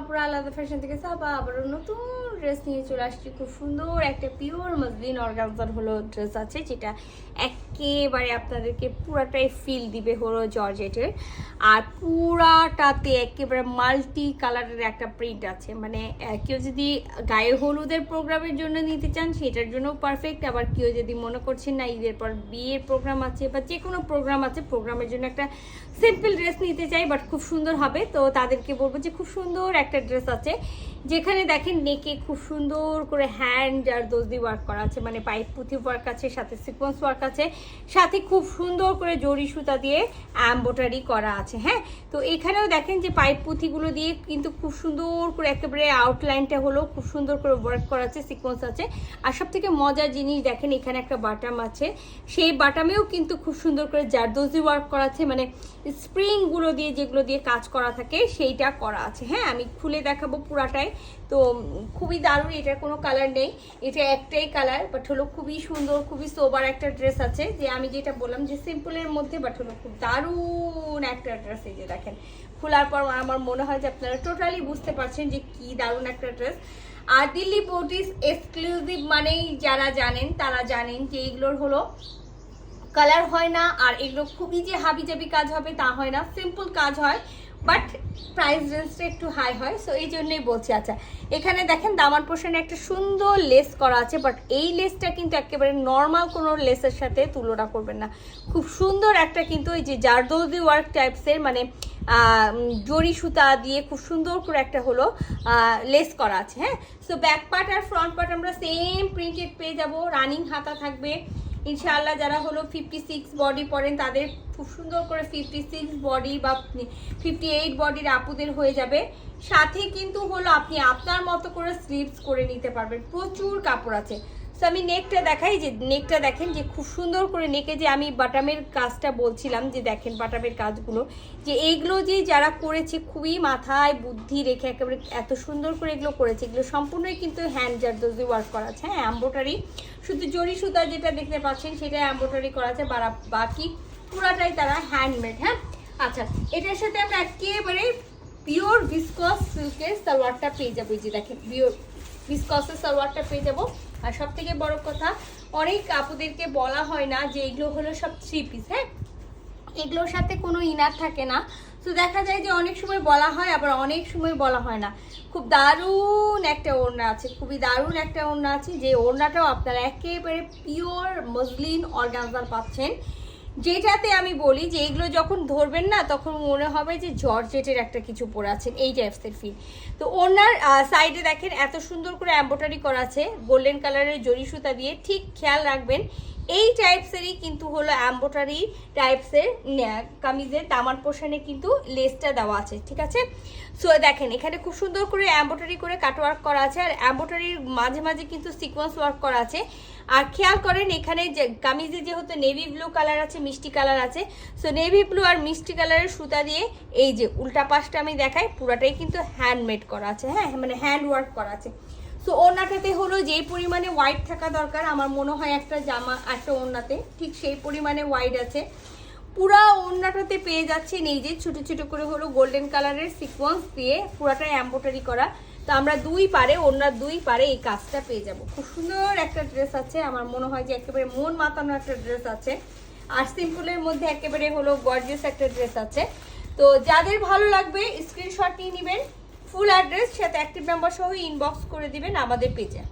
আপুরা আলাদা ফ্যাশন থেকে সাবা আবারও নতুন ড্রেস নিয়ে চলে আসছি। খুব সুন্দর একটা পিওর মসলিন অর্গানজার হলো ড্রেস আছে, যেটা একেবারে আপনাদেরকে পুরাটাই ফিল দিবে হলো জর্জেটের আর পুরাটাতে একেবারে মাল্টি কালারের একটা প্রিন্ট আছে। মানে কেউ যদি গায়ে হলুদের প্রোগ্রামের জন্য নিতে চান, সেটার জন্য পারফেক্ট আবার কেউ যদি মনে করছেন না, ঈদের পর বিয়ের প্রোগ্রাম আছে বা যে কোনো প্রোগ্রাম আছে প্রোগ্রামের জন্য একটা সিম্পল ড্রেস নিতে চাই বাট খুব সুন্দর হবে। তো তাদেরকে বলব যে, খুব সুন্দর একটা ড্রেস আছে, যেখানে দেখেন নেকে খুব সুন্দর করে হ্যান্ড আর দোজদি ওয়ার্ক করা আছে মানে পাইপ পুঁথি ওয়ার্ক আছে, সাথে সিকোয়েন্স ওয়ার্ক আছে, সাথে খুব সুন্দর করে জরি সুতা দিয়ে অ্যাম্বোটারি করা আছে হ্যাঁ? তো এখানেও দেখেন যে পাইপ পুঁথিগুলো দিয়ে কিন্তু খুব সুন্দর করে একেবারে আউটলাইনটা হলো, খুব সুন্দর করে ওয়ার্ক করা আছে সিকোয়েন্স আছে। আর সব থেকে মজার জিনিস দেখেন এখানে একটা বাটাম আছে, সেই বাটামেও কিন্তু খুব সুন্দর করে জারদোজি ওয়ার্ক করা আছে মানে স্প্রিংগুলো দিয়ে যেগুলো দিয়ে কাজ করা থাকে, সেইটা করা আছে হ্যাঁ? আমি খুলে দেখাবো পুরাটাই। তো খুবই দারুণ, এটার কোনো কালার নেই। এটা একটাই কালার বাট হলো খুবই সুন্দর, খুবই সোবার একটা ড্রেস আছে। যে আমি যেটা বললাম যে সিম্পলের মধ্যে বাট হলো খুব দারুণ একটা ড্রেস এই যে দেখেন। খোলার পর আমার মনে হয় যে আপনারা টোটালি বুঝতে পারছেন যে কি দারুণ একটা ড্রেস আর দিল্লি বোটিস এক্সক্লুসিভ মানেই যারা জানেন, তারা জানেন যে এইগুলোর হলো কালার হয় না, আর এগুলো খুবই যে হাবিজাবি কাজ হবে তা হয় না। সিম্পল কাজ হয় বাট প্রাইস রেঞ্জটা একটু হাই হয় সো এই জন্যই বলছি আচ্ছা এখানে দেখেন দামান পোর্শনে একটা সুন্দর লেস করা আছে বাট এই লেসটা কিন্তু একেবারে নর্মাল কোনো লেসের সাথে তুলনা করবেন না। খুব সুন্দর একটা কিন্তু এই যে জারদৌদি ওয়ার্ক টাইপসের মানে জরি সুতা দিয়ে খুব সুন্দর করে একটা হলো লেস করা আছে হ্যাঁ? সো ব্যাক পার্ট আর ফ্রন্ট পার্ট আমরা সেম প্রিন্টেড পেয়ে যাব রানিং হাতা থাকবে ইনশাআল্লাহ যারা হলো ফিফটি সিক্স বডি পরেন, তাদের খুব সুন্দর করে ফিফটি সিক্স বডি বা ফিফটি এইট বডির আপুদের হয়ে যাবে। সাথে কিন্তু হলো আপনি আপনার মতো করে স্লিপস করে নিতে পারবেন। প্রচুর কাপড় আছে। তো আমি নেকটা দেখাই যে নেকটা দেখেন যে, খুব সুন্দর করে নেকে যে আমি বাটামের কাজটা বলছিলাম যে, দেখেন বাটামের কাজগুলো, যে এইগুলো যে যারা করেছে, খুবই মাথায় বুদ্ধি রেখে একেবারে এত সুন্দর করে এগুলো করেছে। এগুলো সম্পূর্ণই কিন্তু হ্যান্ড জারদোজি ওয়ার্ক করা আছে। হ্যাঁ অ্যাম্বোটারি শুধু জরি সুতা যেটা দেখতে পাচ্ছেন সেটা অ্যাম্বোটারি করা আছে বাকি পুরাটাই তারা হ্যান্ডমেড হ্যাঁ? আচ্ছা এটার সাথে আমরা একেবারে পিওর ভিসকস সিল্কের সালোয়ারটা পেয়ে যাব। যে দেখেন পিওর ভিসকসের সালোয়ারটা পেয়ে যাব। আর সব থেকে বড় কথা, অনেক আপুদেরকে বলা হয় না যে এগুলো হলো সব থ্রি পিস হ্যাঁ? এগুলোর সাথে কোনো ইনার থাকে না। তো দেখা যায় যে অনেক সময় বলা হয়, আবার অনেক সময় বলা হয় না। খুব দারুণ একটা ওড়না আছে, খুবই দারুণ একটা ওড়না আছে, যে ওড়নাটাও আপনারা একেবারে পিওর মজলিন অর্গানজার পাচ্ছেন। যেটাতে আমি বলি যে এগুলো যখন ধরবেন না, তখন মনে হবে যে জর্জেটের একটা কিছু পরে আছেন এই টাইপসের ফিল তো ওনার সাইডে দেখেন, এত সুন্দর করে অ্যাম্বোটারি করা আছে গোল্ডেন কালারের জরি সুতা দিয়ে, ঠিক খেয়াল রাখবেন এই টাইপসেরই কিন্তু হলো অ্যাম্বোটারি টাইপসের কামিজের দামান পোষণে কিন্তু লেসটা দেওয়া আছে, ঠিক আছে? সো দেখেন, এখানে খুব সুন্দর করে অ্যাম্বোটারি করে কাট ওয়ার্ক করা আছে, আর অ্যাম্বোটারির মাঝে মাঝে কিন্তু সিকোয়েন্স ওয়ার্ক করা আছে। আর খেয়াল করেন, এখানে যে কামিজে যেহেতু নেভি ব্লু কালার আছে, মিষ্টি কালার আছে সো নেভি ব্লু আর মিষ্টি কালারের সুতা দিয়ে এই যে উল্টা পাশটা আমি দেখাই, পুরাটাই কিন্তু হ্যান্ডমেড করা আছে হ্যাঁ মানে হ্যান্ড ওয়ার্ক করা আছে। সো ওড়নাটাতে হলো যেই পরিমাণে হোয়াইট থাকা দরকার। আমার মনে হয় একটা জামা, একটা ওড়নাতে। ঠিক সেই পরিমাণে হোয়াইট আছে। পুরা ওড়নাটাতে পেয়ে যাচ্ছেন এই যে ছোটো ছোটো করে হলো গোল্ডেন কালারের সিকোয়েন্স দিয়ে পুরাটাই এম্বোটারি করা। তো আমরা দুই পারে, ওড়নার দুই পারে এই কাজটা পেয়ে যাব। খুব সুন্দর একটা ড্রেস আছে। আমার মনে হয় যে একেবারে মন মাতানো একটা ড্রেস আছে। আর সিম্পলের মধ্যে একেবারে হলো গর্জিয়াস একটা ড্রেস আছে। তো যাদের ভালো লাগবে স্ক্রিনশট নিয়ে নেবেন। ফুল অ্যাড্রেস সাথে অ্যাক্টিভ নাম্বার সহ ইনবক্স করে দিবেন আমাদের পেজে